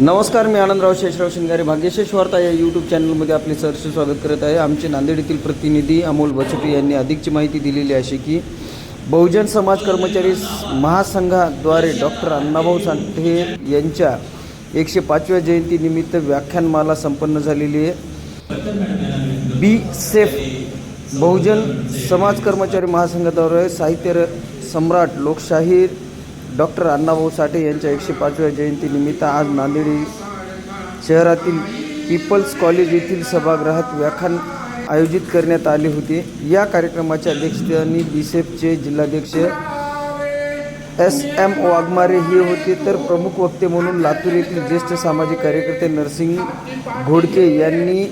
नमस्कार मी आनंदराव शेषराव शिंगारे. भाग्यशेष वार्ता या यूट्यूब चॅनलमध्ये आपले सहर्ष स्वागत करत आहे. आमचे नांदेड येथील प्रतिनिधी अमोल बचटे यांनी अधिकची माहिती दिलेली आहे अशी की बहुजन समाज कर्मचारी महासंघाद्वारे डॉक्टर अण्णाभाऊ साठे यांच्या एकशे पाचव्या जयंतीनिमित्त व्याख्यानमाला संपन्न झालेली आहे. बी सेफ बहुजन समाज कर्मचारी महासंघाद्वारे साहित्य र- सम्राट लोकशाहीर डॉक्टर अण्णाभाऊ साठे यांच्या एकशे पाचव्या जयंतीनिमित्त आज नांदेड शहरातील पीपल्स कॉलेज येथील सभागृहात व्याख्यान आयोजित करण्यात आले होते. या कार्यक्रमाच्या अध्यक्षस्थानी बीसेफचे जिल्हाध्यक्ष एस एम वाघमारे हे होते. तर प्रमुख वक्ते म्हणून लातूर येथील ज्येष्ठ सामाजिक कार्यकर्ते नरसिंग घोडके यांनी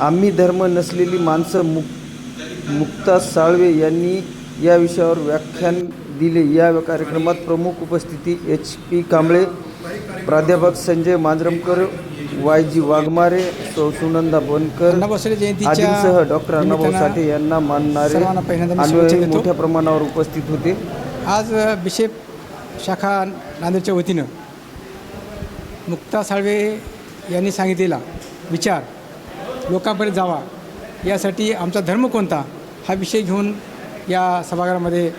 आम्ही धर्म नसलेली माणसं मुक मुक्ता साळवे यांनी या विषयावर व्याख्यान दिले या कार्यक्रमात प्रमुख उपस्थिती एच पी कांबळे प्राध्यापक संजय मांजरमकर वाय जी वाघमारे सौ सुनंदा बनकर आदींसह डॉक्टर अण्णाभाऊ साठे यांना मानणारे अन्वयी. मोठ्या प्रमाणावर उपस्थित होते आज बिशेप शाखा नांदेडच्या वतीनं मुक्ता साळवे यांनी सांगितलेला विचार लोकांपर्यंत जावा यासाठी आमचा धर्म कोणता हा विषय घेऊन या सभागृहामध्ये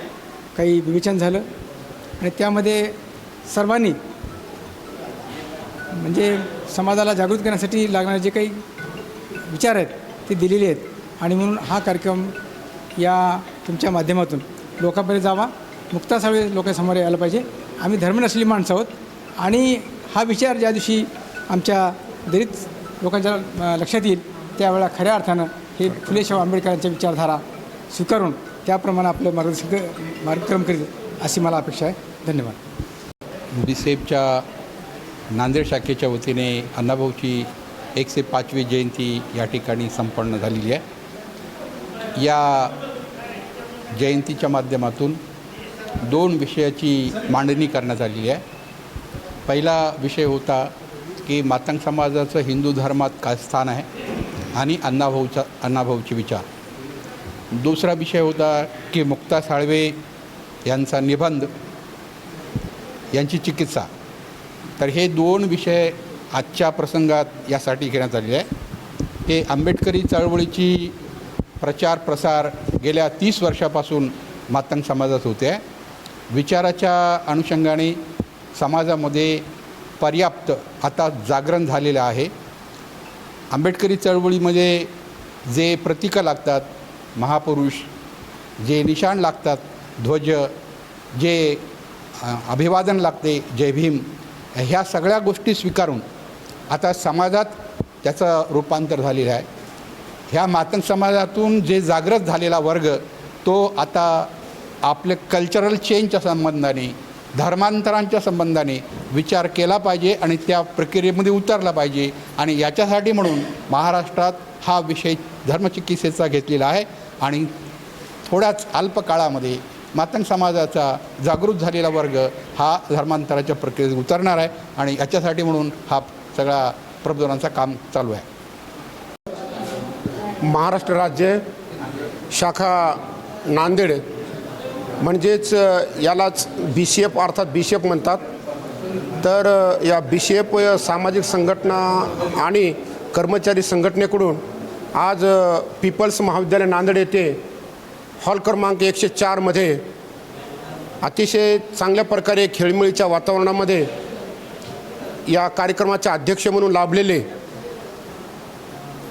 काही विवेचन झालं आणि त्यामध्ये सर्वांनी म्हणजे समाजाला जागृत करण्यासाठी लागणारे जे काही विचार आहेत ते दिलेले आहेत. आणि म्हणून हा कार्यक्रम या तुमच्या माध्यमातून लोकांपर्यंत जावा. मुक्तासावे लोकांसमोर यायला पाहिजे. आम्ही धर्म नसलेली माणसं आहोत. आणि हा विचार ज्या दिवशी आमच्या दलित लोकांच्या लक्षात येईल त्यावेळेला खऱ्या अर्थानं हे फुले शाहू आंबेडकरांच्या विचारधारा स्वीकारून त्याप्रमाणे आपलं मार्गदर्शन मार्गक्रम करील अशी मला अपेक्षा आहे. धन्यवाद. बिसेपच्या नांदेड शाखेच्या वतीने अण्णाभाऊची एकशे पाचवी जयंती या ठिकाणी संपन्न झालेली आहे. या जयंतीच्या माध्यमातून दोन विषयाची मांडणी करण्यात आलेली आहे. पहिला विषय होता की मातंग समाजाचं हिंदू धर्मात काय स्थान आहे आणि अण्णाभाऊचा अण्णाभाऊचे विचार. दुसरा विषय होता की मुक्ता साळवे यांचा निबंध यांची चिकित्सा. तर हे दोन विषय आजच्या प्रसंगात यासाठी घेण्यात आलेले आहे ते आंबेडकरी चळवळीची प्रचार प्रसार गेल्या तीस वर्षापासून मातंग समाजात होते. आहे विचाराच्या अनुषंगाने समाजामध्ये पर्याप्त आता जागरण झालेलं आहे. आंबेडकरी चळवळीमध्ये जे प्रतीकं लागतात महापुरुष जे निशाण लागतात ध्वज जे अभिवादन लागते जय भीम ह्या सगळ्या गोष्टी स्वीकारून आता समाजात त्याचं रूपांतर झालेलं आहे. ह्या मातंग समाजातून जे जागृत झालेला वर्ग तो आता आपले कल्चरल चेंजच्या संबंधाने धर्मांतरांच्या संबंधाने विचार केला पाहिजे आणि त्या प्रक्रियेमध्ये उतरला पाहिजे. आणि याच्यासाठी म्हणून महाराष्ट्रात हा विषय धर्मचिकित्सेचा घेतलेला आहे. आणि थोड्याच अल्प काळामध्ये मातंग समाजाचा जागृत झालेला वर्ग हा धर्मांतराच्या प्रक्रियेत उतरणार आहे आणि याच्यासाठी म्हणून हा सगळा प्रबोधनाचा काम चालू आहे. महाराष्ट्र राज्य शाखा नांदेड म्हणजेच यालाच बी सी एफ अर्थात बी सी एफ म्हणतात. तर या बी सी एफ सामाजिक संघटना आणि कर्मचारी संघटनेकडून आज पीपल्स महाविद्यालय नांदेड येथे हॉल क्रमांक एकशे चारमध्ये अतिशय चांगल्या प्रकारे खेळमेळीच्या वातावरणामध्ये या कार्यक्रमाचे अध्यक्ष म्हणून लाभलेले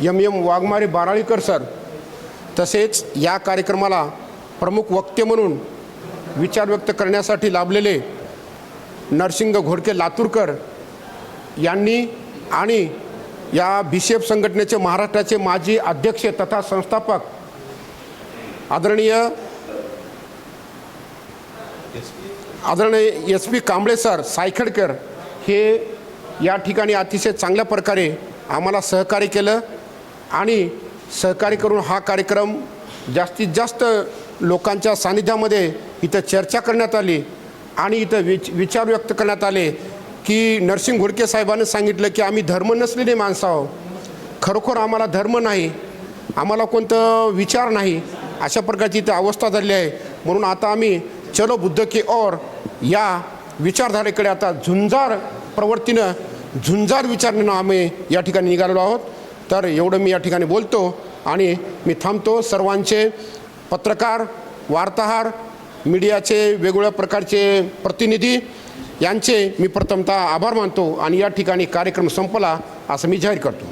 M M Waghmare Baralikar sir तसेच या कार्यक्रमाला प्रमुख वक्ते म्हणून विचार व्यक्त करण्यासाठी लाभलेले नरसिंग घोडके लातूरकर यांनी आणि या बिशेफ संघटनेचे महाराष्ट्राचे माजी अध्यक्ष तथा संस्थापक आदरणीय आदरणीय S P Kamble sir Saykhedkar हे या ठिकाणी अतिशय चांगल्या प्रकारे आम्हाला सहकार्य केलं आणि सहकार्य करून हा कार्यक्रम जास्तीत जास्त लोकांच्या सानिध्यामध्ये इथं चर्चा करण्यात आली आणि इथं विच विचार व्यक्त करण्यात आले. की नरसिंग घोडके साहेबांनी सांगितलं की आम्ही धर्म नसलेली माणसं आहोत. खरोखर आम्हाला धर्म नाही आम्हाला कोणतं विचार नाही. अशा प्रकारची इथं अवस्था झाली आहे. म्हणून आता आम्ही चलो बुद्ध की और या विचारधारेकडे आता झुंजार प्रवृत्तीनं झुंजार विचारणं आम्ही या ठिकाणी निघालेलो आहोत. तर एवढं मी या ठिकाणी बोलतो आणि मी थांबतो. सर्वांचे पत्रकार वार्ताहर मीडियाचे वेगवेगळ्या प्रकारचे प्रतिनिधी यांचे मी प्रथमतः आभार मानतो आणि या ठिकाणी कार्यक्रम संपला असं मी जाहीर करतो.